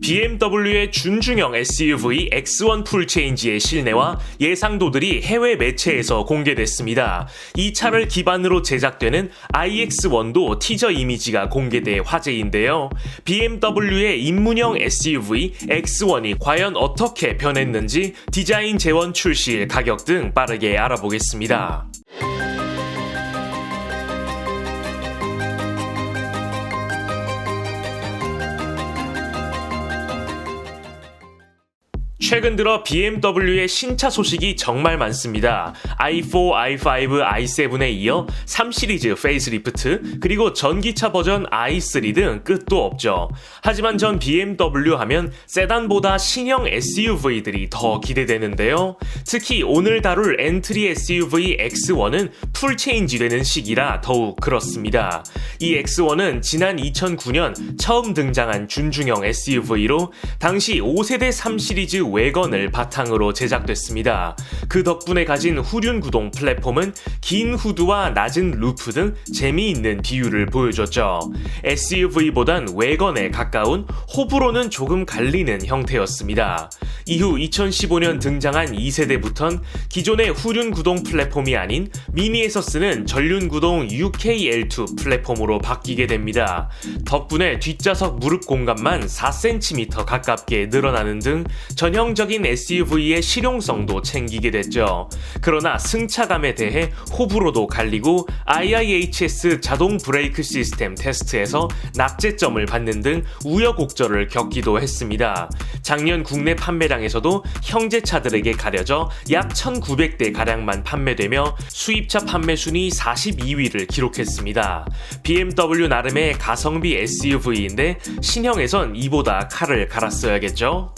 BMW의 준중형 SUV X1 풀체인지의 실내와 예상도들이 해외 매체에서 공개됐습니다. 이 차를 기반으로 제작되는 iX1도 티저 이미지가 공개돼 화제인데요. BMW의 입문형 SUV X1이 과연 어떻게 변했는지 디자인 재원 출시일 가격 등 빠르게 알아보겠습니다. 최근 들어 BMW의 신차 소식이 정말 많습니다. i4, i5, i7에 이어 3시리즈 페이스리프트, 그리고 전기차 버전 i3 등 끝도 없죠. 하지만 전 BMW 하면 세단보다 신형 SUV들이 더 기대되는데요. 특히 오늘 다룰 엔트리 SUV X1은 풀 체인지 되는 시기라 더욱 그렇습니다. 이 X1은 지난 2009년 처음 등장한 준중형 SUV로 당시 5세대 3시리즈 외건을 바탕으로 제작됐습니다. 그 덕분에 가진 후륜 구동 플랫폼은 긴 후드와 낮은 루프 등 재미있는 비율을 보여줬죠. SUV보단 외건에 가까운 호불호는 조금 갈리는 형태였습니다. 이후 2015년 등장한 2세대부턴 기존의 후륜 구동 플랫폼이 아닌 미니에서 쓰는 전륜 구동 UKL2 플랫폼으로 바뀌게 됩니다. 덕분에 뒷좌석 무릎 공간만 4cm 가깝게 늘어나는 등 전형적인 SUV의 실용성도 챙기게 됐죠. 그러나 승차감에 대해 호불호도 갈리고 IIHS 자동 브레이크 시스템 테스트에서 낙제점을 받는 등 우여곡절을 겪기도 했습니다. 작년 국내 판매 량에서도 형제차들에게 가려져 약 1,900대 가량만 판매되며 수입차 판매 순위 42위를 기록했습니다. BMW 나름의 가성비 SUV인데 신형에선 이보다 칼을 갈았어야겠죠?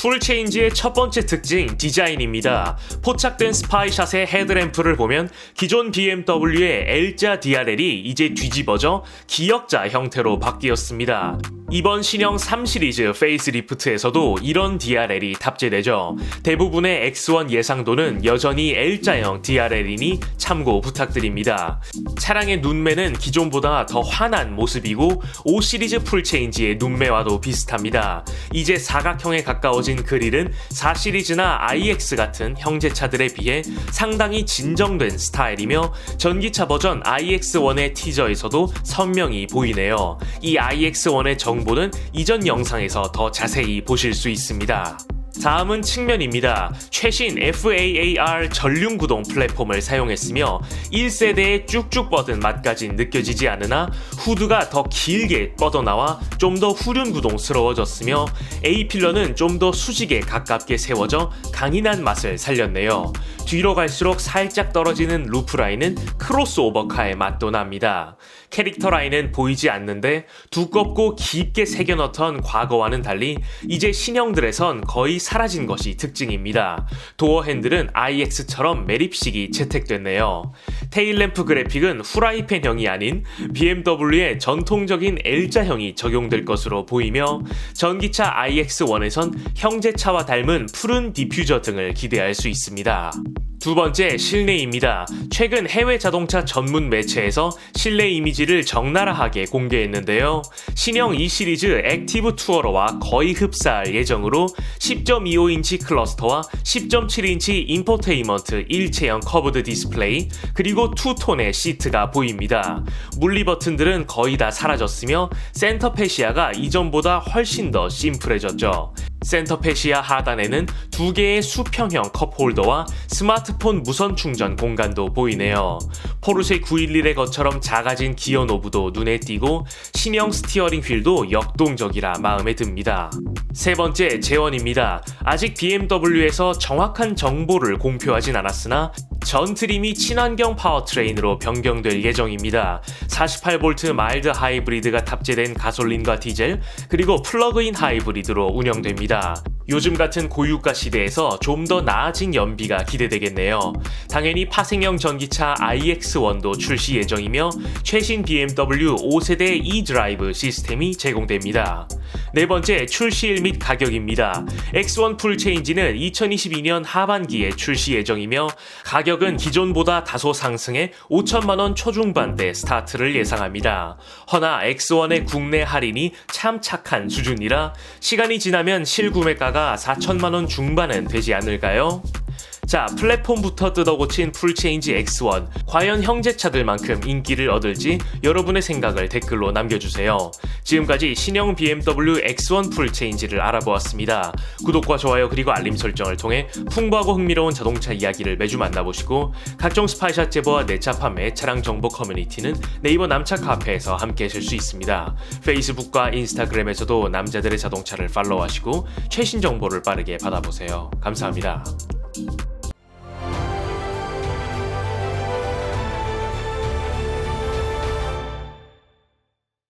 풀체인지의 첫 번째 특징 디자인입니다. 포착된 스파이샷의 헤드램프를 보면 기존 BMW의 L자 DRL이 이제 뒤집어져 기역자 형태로 바뀌었습니다. 이번 신형 3 시리즈 페이스리프트에서도 이런 DRL이 탑재되죠. 대부분의 X1 예상도는 여전히 L자형 DRL이니 참고 부탁드립니다. 차량의 눈매는 기존보다 더 환한 모습이고 5 시리즈 풀체인지의 눈매와도 비슷합니다. 이제 사각형에 가까워진 그릴은 4 시리즈나 iX 같은 형제차들에 비해 상당히 진정된 스타일이며 전기차 버전 iX1의 티저에서도 선명히 보이네요. 이 iX1의 정 정보는 이전 영상에서 더 자세히 보실 수 있습니다. 다음은 측면입니다. 최신 FAAR 전륜 구동 플랫폼을 사용했으며 1세대의 쭉쭉 뻗은 맛까지 느껴지지 않으나 후드가 더 길게 뻗어나와 좀 더 후륜 구동스러워졌으며 A필러는 좀 더 수직에 가깝게 세워져 강인한 맛을 살렸네요. 뒤로 갈수록 살짝 떨어지는 루프 라인은 크로스오버카의 맛도 납니다. 캐릭터 라인은 보이지 않는데 두껍고 깊게 새겨넣던 과거와는 달리 이제 신형들에선 거의 사라진 것이 특징입니다. 도어 핸들은 iX처럼 매립식이 채택됐네요. 테일램프 그래픽은 후라이팬형이 아닌 BMW의 전통적인 L자형이 적용될 것으로 보이며 전기차 iX1에선 형제차와 닮은 푸른 디퓨저 등을 기대할 수 있습니다. 두 번째 실내입니다. 최근 해외 자동차 전문 매체에서 실내 이미지를 적나라하게 공개했는데요. 신형 2 시리즈 액티브 투어러와 거의 흡사할 예정으로 10.25인치 클러스터와 10.7인치 인포테인먼트 일체형 커브드 디스플레이 그리고 투톤의 시트가 보입니다. 물리 버튼들은 거의 다 사라졌으며 센터 페시아가 이전보다 훨씬 더 심플해졌죠. 센터페시아 하단에는 두 개의 수평형 컵홀더와 스마트폰 무선 충전 공간도 보이네요. 포르쉐 911의 것처럼 작아진 기어 노브도 눈에 띄고 신형 스티어링 휠도 역동적이라 마음에 듭니다. 세 번째 재원입니다. 아직 BMW에서 정확한 정보를 공표하진 않았으나 전 트림이 친환경 파워트레인으로 변경될 예정입니다. 48V 마일드 하이브리드가 탑재된 가솔린과 디젤, 그리고 플러그인 하이브리드로 운영됩니다. 요즘 같은 고유가 시대에서 좀 더 나아진 연비가 기대되겠네요. 당연히 파생형 전기차 iX1도 출시 예정이며 최신 BMW 5세대 e드라이브 시스템이 제공됩니다. 네 번째 출시일 및 가격입니다. X1 풀체인지는 2022년 하반기에 출시 예정이며 가격은 기존보다 다소 상승해 5천만원 초중반대 스타트를 예상합니다. 허나 X1의 국내 할인이 참 착한 수준이라 시간이 지나면 실구매 가가 4천만원 중반은 되지 않을까요? 자, 플랫폼부터 뜯어고친 풀체인지 X1. 과연 형제차들만큼 인기를 얻을지 여러분의 생각을 댓글로 남겨주세요. 지금까지 신형 BMW X1 풀체인지를 알아보았습니다. 구독과 좋아요 그리고 알림 설정을 통해 풍부하고 흥미로운 자동차 이야기를 매주 만나보시고 각종 스파이샷 제보와 내차 판매, 차량 정보 커뮤니티는 네이버 남차 카페에서 함께 하실 수 있습니다. 페이스북과 인스타그램에서도 남자들의 자동차를 팔로우하시고 최신 정보를 빠르게 받아보세요. 감사합니다.